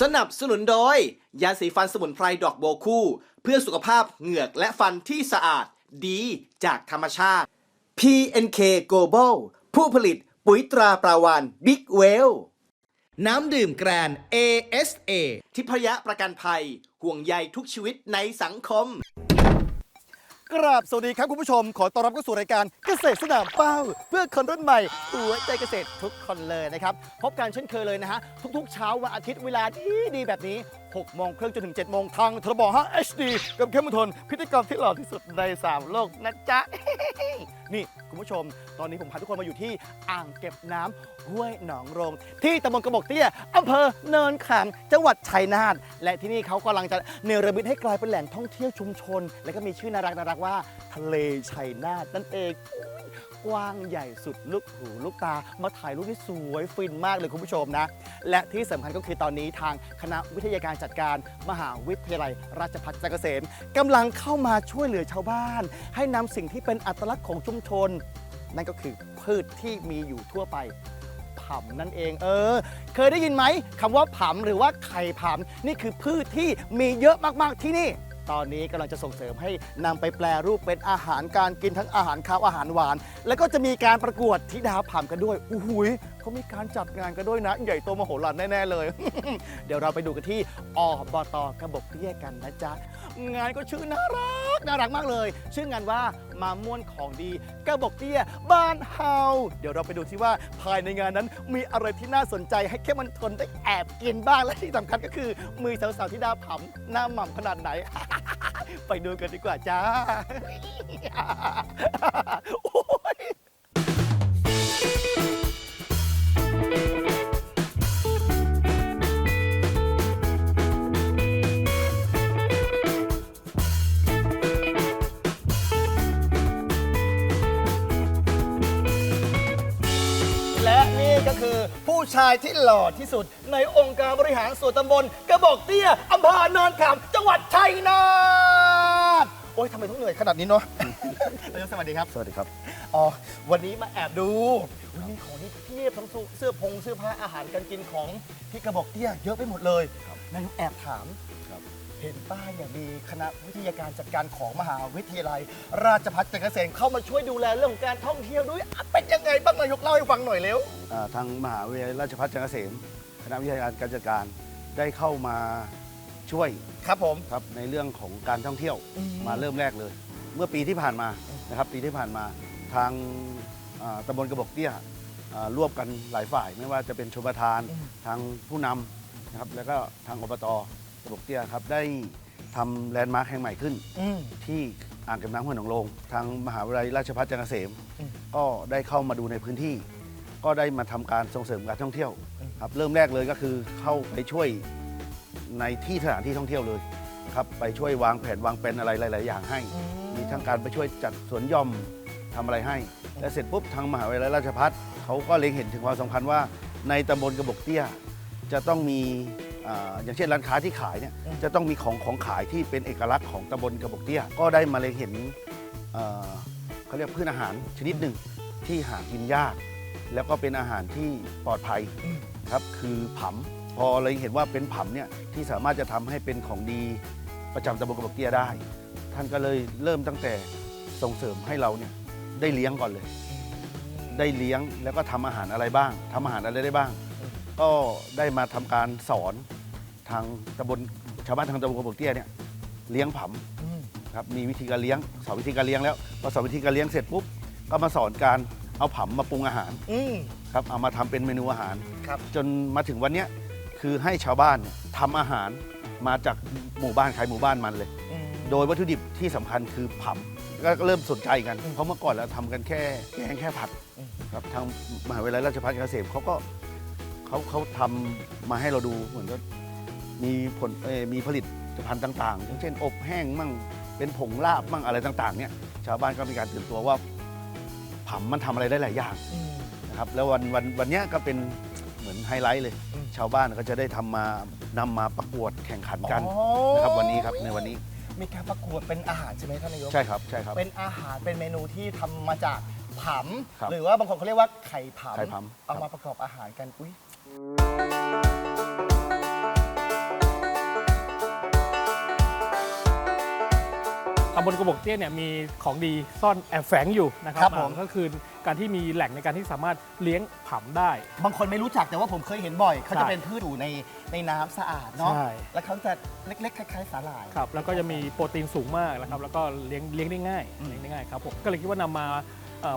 สนับสนุนโดย ยาสีฟันสมุนไพรดอกโบคู่ เพื่อสุขภาพเหงือกและฟันที่สะอาดดีจากธรรมชาติ PNK Global ผู้ผลิตปุ๋ยตราปราวานบิ๊กเวลน้ำดื่มแกรน ASA ทิพยะประกันภัย ห่วงใยทุกชีวิตในสังคม กราบสวัสดีครับคุณผู้ชม ขอต้อนรับเข้าสู่รายการเกษตรสนามเป้า เพื่อคนรุ่นใหม่หัวใจเกษตรทุกคนเลยนะครับ พบกันเช่นเคยเลยนะฮะ ทุกๆ เช้าวันอาทิตย์เวลาดีดีๆแบบนี้6โมงครึ่งจนถึง7โมงทางทรบ5 HD กับเข้มมนทนพิธีกรที่หล่อที่สุดใน 3 โลกนะจ๊ะ นี่ คุณผู้ชม ตอนนี้ผมพาทุกคนมาอยู่ที่อ่างเก็บน้ำห้วยหนองโรง ที่ตำบลกระบอกเตี้ยอำเภอเนินขามจังหวัดชัยนาทและที่นี่เขากำลังจะเนรมิตให้กลายเป็นแหล่งท่องเที่ยวชุมชน และก็มีชื่อน่ารักนารักว่าทะเลชัยนาทนั่นเอง กว้างใหญ่สุดลูกหูลูกตา มาถ่ายรูปที่สวยฟินมากเลยคุณผู้ชมนะ และที่สำคัญก็คือตอนนี้ทางคณะวิทยาการจัดการมหาวิทยาลัย ราชภัฏจักรเกษมกำลังเข้ามาช่วยเหลือชาวบ้าน ให้นำสิ่งที่เป็นอัตลักษณ์ของชุมชน นั่นก็คือพืชที่มีอยู่ทั่วไปผำนั่นเองเออ เคยได้ยินไหมคำว่าผำหรือว่าไข่ผำนี่คือพืชที่มีเยอะมากๆที่นี่ ตอนนี้กำลังจะส่งเสริมให้นำไปแปลรูปเป็นอาหารการกินทั้งอาหารคาวอาหารหวาน แล้วก็จะมีการประกวดธิดาผ่านกันด้วยอู้หูยเขามีการจัดงานกันด้วยนะ ใหญ่โตมโหฬารแน่ๆเลย เดี๋ยวเราไปดูกันที่อบตกระบอกเรียกกันนะจ๊ะงานก็ชื่อน่ารัก น่ารักมากเลย ชื่องานว่ามาม่วนของดีกระบอกเตี้ยบ้านเฮาเดี๋ยวเราไปดูที่ว่าภายในงานนั้นมีอะไรที่น่าสนใจให้แค่มันทนได้แอบกินบ้างและที่สำคัญก็คือ มือสาวๆที่ดาผำหน้าหม่ำขนาดไหน ไปดูกันดีกว่าจ้าายที่หล่อที่สุด ในองค์การบริหารส่วนตำบลกระบอกเตี้ยอำเภอเนินขามจังหวัดชัยนาทโอ้ยทำไมต้องเหนื่อยขนาดนี้เนาะ นายกสวัสดีครับ สวัสดีครับ อ๋อ วันนี้มาแอบดูวันนี้ของนี่เพียบทั้งเสื้อพงเสื้อผ้าอาหารการกินของที่กระบอกเตี้ยเยอะไปหมดเลยนายกแอบถามครับ เห็นป้ายเนี่ยมีคณะวิทยาการจัดการของมหาวิทยาลัย ราชภัฏจักรเกษมเข้ามาช่วยดูแลเรื่องของการท่องเที่ยวด้วยอะเป็นยังไงบ้างนายกเล่าให้ฟังหน่อยเร็ว อ่าทางมหาวิทยาลัยราชภัฏจักรเกษมคณะวิทยาการการจัดการได้เข้ามาช่วยครับผม ครับในเรื่องของการท่องเที่ยวอืม มาเริ่มแรกเลย เมื่อปีที่ผ่านมานะครับปีที่ผ่านมาทางอ่าตำบลกระบอกเตี้ยอ่าร่วมกันหลายฝ่าย ไม่ว่าจะเป็นชมประทานทางผู้นำนะครับแล้วก็ทางอบตกระ บอกเตี้ยครับ ได้ทำแลนด์มาร์คแห่งใหม่ขึ้น อืม ที่อ่างเก็บน้ำห้วยหนองโลงทางมหาวิทยาลัยราชภัฏจักรเกษมอืมก็ได้เข้ามาดูในพื้นที่ ก็ได้มาทำการส่งเสริมการท่องเที่ยวอืม ครับเริ่มแรกเลยก็คือเข้าไปช่วยในที่สถานที่ท่องเที่ยวเลยครับไปช่วยวางแผนวางเป็นอะไรหลาย ๆ อย่างให้ มีทั้งการไปช่วยจัดสวนหย่อมทำอะไรให้ และเสร็จปุ๊บทางมหาวิทยาลัยราชภัฏเขาก็เล็งเห็นถึงความสำคัญว่า ในตำบลกระบอกเตี้ย จะต้องมี อ่าอย่างเช่นร้านค้าที่ขายเนี่ยอืม จะต้องมีของของขายที่เป็นเอกลักษณ์ของตำบลกระบอกเตี้ย ก็ได้มาเล็งเห็นเอ่อเขาเรียกพืชอาหารชนิดหนึ่งที่หากินยาก แล้วก็เป็นอาหารที่ปลอดภัยนะครับคือผำพอเลยเห็นว่าเป็นผำเนี่ยที่สามารถจะทำให้เป็นของดีประจำตำบลกระบอกเตี้ยได้ ท่านก็เลยเริ่มตั้งแต่ส่งเสริมให้เราเนี่ยได้เลี้ยงก่อนเลย ได้เลี้ยงแล้วก็ทำอาหารอะไรบ้างทำอาหารอะไรได้บ้างก็ได้มาทำการสอน ทางตำบลชาวบ้านทางตำบลกระบอกเตี้ยเนี่ยเลี้ยงผำครับมีวิธีการเลี้ยงสอนวิธีการเลี้ยงแล้วพอสอนวิธีการเลี้ยงเสร็จปุ๊บก็มาสอนการเอาผำมาปรุงอาหารอืมครับเอามาทำเป็นเมนูอาหาร ครับจนมาถึงวันเนี้ยคือให้ชาวบ้านเนี่ยทำอาหารมาจากหมู่บ้านขายหมู่บ้านมันเลย อืม โดยวัตถุดิบที่สำคัญคือผำก็เริ่มสนใจกัน อืมเพราะเมื่อก่อนเราทำกันแค่แกงแค่ผัดครับทางมหาวิทยาลัยราชภัฏเกษมเขาก็เขาเขาทำมาให้เราดูเหมือนก็ มีผลเอ่อมีผลิตภัณฑ์ต่างๆอย่างเช่น อบแห้งมั่งเป็นผงลาบมั่งอะไรต่างๆเนี่ยชาวบ้านก็มีการตื่นตัวว่าผำมันทำอะไรได้หลายอย่างอืมนะครับแล้ววันวันวันเนี้ยก็เป็นเหมือนไฮไลท์เลยอืมชาวบ้านก็จะได้ทำมานำมาประกวดแข่งขันกันอ๋อนะครับวันนี้ครับในวันนี้มีการประกวดเป็นอาหารใช่ไหมท่านนายกใช่ครับใช่ครับ เป็นอาหารเป็นเมนูที่ทำมาจากผครับำหรือว่าบางคนเขาเรียกว่าไข่ผำไข่ผำเอาครับมาประกอบอาหารกันอุ้ยำบลกระบอกเตี้ยเนี่ยมีของดีซ่อนแอบแฝงอยู่นะครับอ่าก็คือการที่มีแหล่งในการที่สามารถเลี้ยงผำได้ บางคนไม่รู้จักแต่ว่าผมเคยเห็นบ่อย เขาจะใช่เป็นพืชอยู่ในในน้ำสะอาดเนาะใช่ แล้วเขาจะเล็ก ๆ คล้าย ๆ สาหร่าย ครับแล้วก็จะมีโปรตีนสูงมากนะครับแล้วก็เลี้ยงเลี้ยงได้ง่ายอืม เลี้ยงได้ง่ายครับผมก็เลยคิดว่านำมาเอ่อ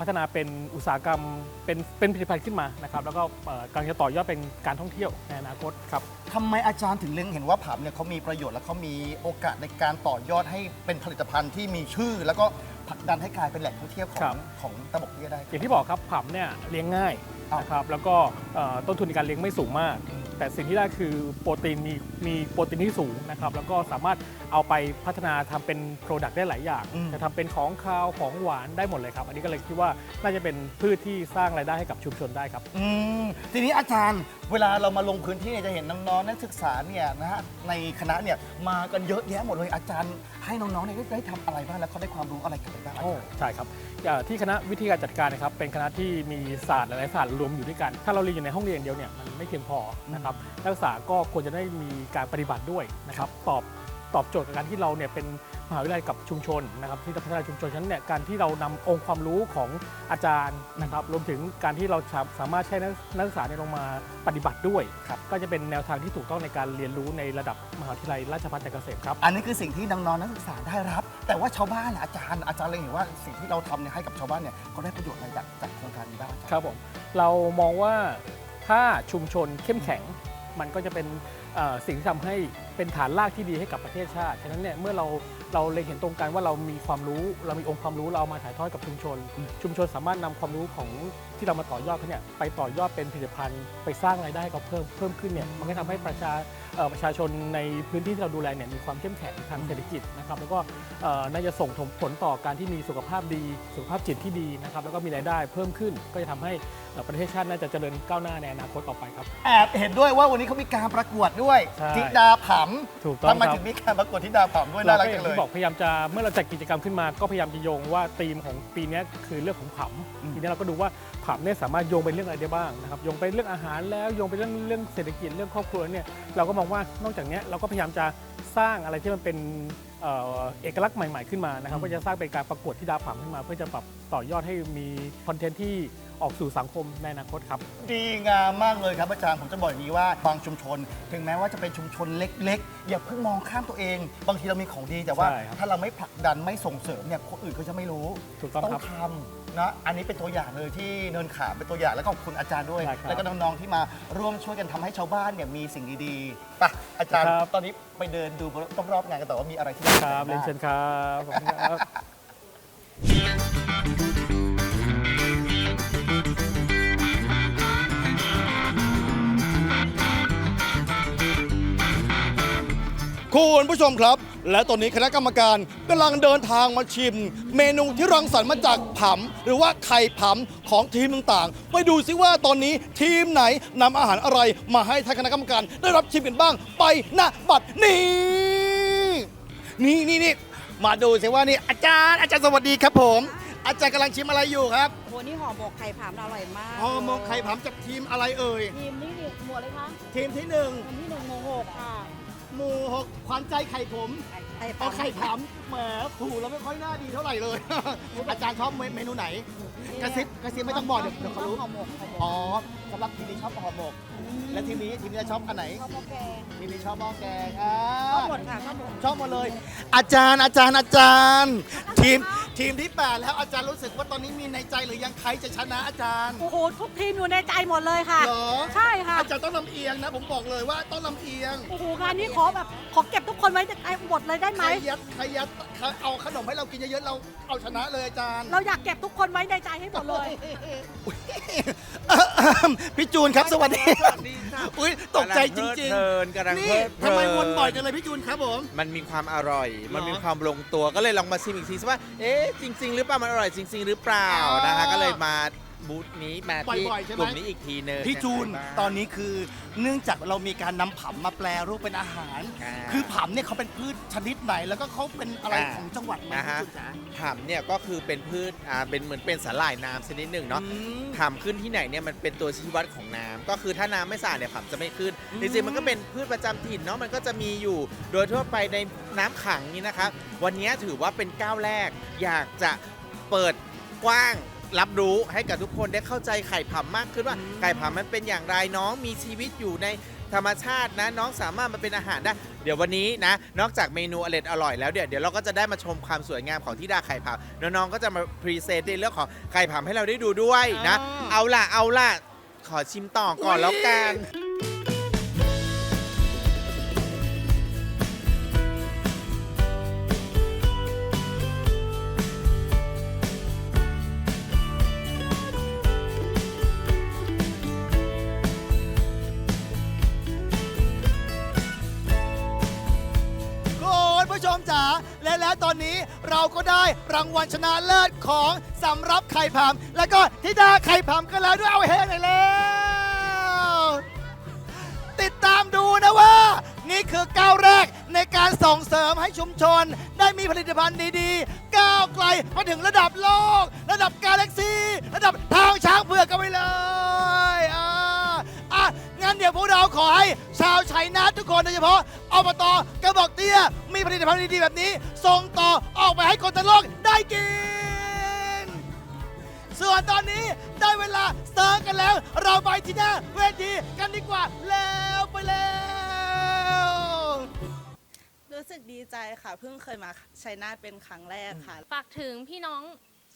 พัฒนาเป็นอุตสาหกรรมเป็นเป็นผลิตภัณฑ์ขึ้นมานะครับแล้วก็เอ่อกำลังจะต่อยอดเป็นการท่องเที่ยวในอนาคตครับทำไมอาจารย์ถึงเล็งเห็นว่าผำเนี่ยเขามีประโยชน์และเขามีโอกาสในการต่อยอดให้เป็นผลิตภัณฑ์ที่มีชื่อ แล้วก็ผลักดันให้กลายเป็นแหล่งท่องเที่ยวขอครังบของตะบกเตี้ยได้ อย่างที่บอกครับผำเนี่ยเลี้ยงง่ายอ้าวนะครับแล้วก็เอ่อต้นทุนในการเลี้ยงไม่สูงมาก แต่สิ่งที่ได้คือโปรตีนมีมีโปรตีนที่สูงนะครับแล้วก็สามารถเอาไปพัฒนาทำเป็นโปรดักต์ได้หลายอย่างอืม จะทำเป็นของคาวของหวานได้หมดเลยครับ อันนี้ก็เลยคิดว่าน่าจะเป็นพืชที่สร้างรายได้ให้กับชุมชนได้ครับ อืมทีนี้อาจารย์เวลาเรามาลงพื้นที่เนี่ยจะเห็นน้องๆนักศึกษาเนี่ยนะฮะในคณะเนี่ยมากันเยอะแยะหมดเลยอาจารย์ ให้น้องๆเนี่ยได้ได้ทำอะไรบ้างแล้วเขาได้ความรู้อะไรกันไปบ้างอาจารย์ใช่ครับเอ่อที่คณะวิธีการจัดการนะครับเป็นคณะที่มีศาสตร์หลายๆศาสตร์รวมอยู่ด้วยกัน ถ้าเราเรียนอยู่ในห้องเรียนอย่างเดียวเนี่ยมันไม่เพียงพอนะครับนักศึกษาก็ควรจะได้มีการปฏิบัติด้วยนะครับตอบตอบโจทย์กับการที่เราเนี่ยเป็นมหาวิทยาลัยกับชุมชนนะครับที่จะพัฒนาชุมชนฉะนั้นเนี่ยการที่เรานำองค์ความรู้ของอาจารย์นะครับรวมถึงการที่เราสามารถใช้นักนักศึกษาเนี่ยลงมาปฏิบัติด้วยครับก็จะเป็นแนวทางที่ถูกต้องในการเรียนรู้ในระดับมหาวิทยาลัยราชภัฏจักรเกษมครับอันนี้คือสิ่งที่น้องๆนักศึกษาได้รับ แต่ว่าชาวบ้านล่ะอาจารย์อาจารย์เลยเห็นว่าสิ่งที่เราทำเนี่ยให้กับชาวบ้านเนี่ยเขาได้ประโยชน์อะไรจากจากโครงการนี้บ้างอาจารย์ครับผมเรามองว่า ถ้าชุมชนเข้มแข็ง มันก็จะเป็นสิ่งที่ทำให้ เป็นฐานรากที่ดีให้กับประเทศชาติฉะนั้นเนี่ยเมื่อเราเราเลยเห็นตรงกันว่าเรามีความรู้ เรามีองค์ความรู้เราเอามาถ่ายทอดกับชุมชน ชุมชนสามารถนำความรู้ของที่เรามาต่อยอดเขาเนี่ยไปต่อยอดเป็นผลิตภัณฑ์ไปสร้างรายได้ให้เขาเพิ่มเพิ่มขึ้นเนี่ยมันก็ทำให้ประชาเอ่อประชาชนในพื้นที่ที่เราดูแลเนี่ยมีความเข้มแข็งทางเศรษฐกิจนะครับแล้วก็เอ่อน่าจะส่งผลต่อการที่มีสุขภาพดี สุขภาพจิตที่ดีนะครับแล้วก็มีรายได้เพิ่มขึ้นก็จะทำให้เอ่อประเทศชาติน่าจะเจริญก้าวหน้าในอนาคตต่อไปครับแอบเห็นด้วยว่าวันนี้เขามีการประกวดด้วยใช่ธิดาผถูกำต้องทำไมครับถึงมีการประกวดธิดาผำด้วยเราน่ารักก็อจัย่างงเลยที่บอกพยายามจะเมื่อเราจัดกิจกรรมขึ้นมา ก็พยายามจะโยงว่าธีมของปีนี้คือเรื่องของผอืมำทีนี้เราก็ดูว่าผำเนี่ยสามารถโยงไปเรื่องอะไรได้บ้างนะครับโยงไปเรื่องอาหารแล้วโยงไปเรื่องเรื่องเศรษฐกิจเรื่องครอบครัวเนี่ยเราก็มองว่านอกจากเนี้ยเราก็พยายามจะสร้างอะไรที่มันเป็นเอ่อเอกลักษณ์ใหม่ ๆขึ้นมานะครับก็จะสร้างเป็นการประกวดที่ดาวผำขึ้นมา เพื่อจะปรับต่อยอดให้มีคอนเทนต์ที่ ออกสู่สังคมในอนาคตครับ ดีงามมากเลยครับอาจารย์ผมจะบอกอย่างนี้ว่าบางชุมชน ถึงแม้ว่าจะเป็นชุมชนเล็ก ๆ อย่าเพิ่งมองข้ามตัวเอง บางทีเรามีของดีแต่ว่า ใช่ครับถ้าเราไม่ผลักดันไม่ส่งเสริมเนี่ยคนอื่นก็จะไม่รู้ถูกต้องต้องครับทำนะอันนี้เป็นตัวอย่างเลยที่เนินขามเป็นตัวอย่างแล้วก็ขอบคุณอาจารย์ด้วย ได้ครับแล้วก็น้องๆที่มาร่วมช่วยกันทำให้ชาวบ้านเนี่ยมีสิ่งดีๆไปะอาจารย์ครับ ตอนนี้ไปเดินดูรอบๆงานกันต่อว่ามีอะไรที่ครับเรียนเชิญครับขอบคุณครับ คุณผู้ชมครับ และตอนนี้คณะกรรมการกำลังเดินทางมาชิม เมนูที่รังสรรค์มาจากผำหรือว่าไข่ผำของทีมต่างๆ ไปดูซิว่าตอนนี้ทีมไหนนำอาหารอะไรมาให้ทางคณะกรรมการได้รับชิมกันบ้างไปณบัดนี้นี่นี่นี่มาดูสิว่านี่อาจารย์อาจารย์สวัสดีครับผม อาจารย์กำลังชิมอะไรอยู่ครับโหนี่ห่อหมกไข่ผำอร่อยมากห่อหมกไข่ผำจากทีมอะไรเอ่ยทีมนี่หมวดเลยคะทีมที่หนึ่งทีมที่หนึ่งโมหกค่ะ หมู่หกขวัญใจไข่ผมไข่เอาผำไข่ผำแหมผูเราไม่ค่อยน่าดีเท่าไหร่เลย อาจารย์ชอบเมนูไหน กระซิบกระซิบไม่ต้องบอกเดี๋ยวเดี๋ยวเขารู้ ห่อหมกห่อหมกอ๋อสำหรับทีมนี้ชอบห่อหมก และทีมนี้ทีมนี้ชอบอันไหน ข้าวหมกแกงทีมนี้ชอบหม้อแกงอ่าข้าวหมดค่ะข้าวหมด ชอบหมดเลย อาจารย์อาจารย์อาจารย์ ทีม ทีมที่แปดแล้วอาจารย์รู้สึกว่าตอนนี้มีในใจหรือยังใครจะชนะอาจารย์โอ้โหทุกทีมอยู่ในใจหมดเลยค่ะ เหรอใช่ค่ะ อาจารย์ต้องลำเอียงนะผมบอกเลยว่าต้องลำเอียงโอ้โหงานนี้ขอแบบขอเก็บทุกคนไว้ในใจหมดเลยได้ได้ไหใคม รยัดใครยัดเอาขนมให้เรากินเยอะๆเราเอาชนะเลยอาจารย์เราอยากเก็บทุกคนไว้ในใจให้หมดเลยพี่จูนครับสวัสดีสวัสดีค่ะอุ้ยตกใจจริงกำลัเพลิดเพลินกำลังๆเพนี่ลิดเพลิทำไมวนบ่อยจังเลยพี่จูนครับผม มันมีความอร่อย มันมีเหรอความลงตัวก็เลยลองมาชิมอีกทีสิว่า เอ๊ะจริง ๆ หรือเปล่ามันอร่อยจริง ๆ หรือเปล่านะคะก็เลยมา บูธนี้มาที่บ่อยๆใช่ไหม กลุ่มนี้อีกทีหนึงพี่จูนยังไงบ้างตอนนี้คือเนื่องจากเรามีการนำผำมาแปลรูปเป็นอาหารอ่าคือผำเนี่ยเขาเป็นพืชชนิดไหน แล้วก็เขาเป็นอะไรอ่าของจังหวัดไหนอ่าฮะพี่จูนจ๋าถามเนี่ยก็คือเป็นพืชอ่าเป็นเหมือนเป็นสาหร่ายน้ำชนิดหนึ่งเนาะ อืมทำขึ้นที่ไหนเนี่ยมันเป็นตัวชี้วัดของน้ำก็คือถ้าน้ำไม่สะอาดเนี่ยผัมจะไม่ขึ้นอืมจริงๆมันก็เป็นพืชประจำถิ่นเนาะมันก็จะมีอยู่โดยทั่วไปในน้ำขังนี่นะครับวันนี้ถือว่าเป็นก้าวแรก อยากจะเปิดกว้าง รับรู้ให้กับทุกคนได้เข้าใจไข่ผำมากขึ้นว่า ไข่ผำมันเป็นอย่างไรน้องมีชีวิตอยู่ในธรรมชาตินะน้องสามารถมาเป็นอาหารได้ เดี๋ยววันนี้นะ นอกจากเมนูอร่อยอร่อยแล้วเดี๋ยวเดี๋ยวเราก็จะได้มาชมความสวยงามของที่ดาไข่ผำน้องๆก็จะมาพรีเซนต์ในเรื่องของไข่ผำให้เราได้ดูด้วยนะอ่าเอาล่ะเอาล่ะขอชิมต่อก่อนแล้วกัน จ๋าและแล้วตอนนี้เราก็ได้รางวัลชนะเลิศของสำรับไข่ผำแล้วก็ธิดาไข่ผำกันแล้วด้วยเอาเฮหน่อยแล้ว ติดตามดูนะว่า นี่คือก้าวแรกในการส่งเสริมให้ชุมชน ได้มีผลิตภัณฑ์ดีๆ ก้าวไกลมาถึงระดับโลก ระดับกาแล็กซีระดับทางช้างเผือกกันไปเลยอ่าอะงั้นเดี๋ยวพวกเราขอให้ชาวชัยนาททุกคนโดยเฉพาะอบ ตกระบอกเตี้ย มีผลิตภัณฑ์ดีๆแบบนี้ ส่งต่อออกไปให้คนทั้งโลกได้กิน ส่วนตอนนี้ได้เวลาสเตาร์ทกันแล้ว เราไปที่หน้าเวทีกันดีกว่าแล้วไปแล้ว รู้สึกดีใจค่ะ เพิ่งเคยมาชัยนาทเป็นครั้งแรกค่ะ ฝากถึงพี่น้อง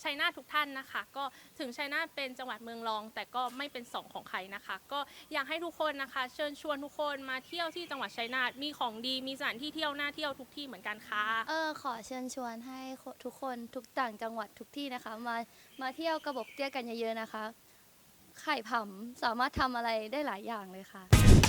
ชัยนาททุกท่านนะคะ ก็ถึงชัยนาทเป็นจังหวัดเมืองรอง แต่ก็ไม่เป็นสองของใครนะคะ ก็อยากให้ทุกคนนะคะ เชิญชวนทุกคนมาเที่ยวที่จังหวัดชัยนาทมีของดีมีสถานที่เที่ยวน่าเที่ยวทุกที่เหมือนกันค่ะ เออขอเชิญชวนให้ทุกคนทุกต่างจังหวัดทุกที่นะคะ มามาเที่ยวกระบอกเตี้ยกันเยอะๆนะคะ ไข่ผำสามารถทำอะไรได้หลายอย่างเลยค่ะ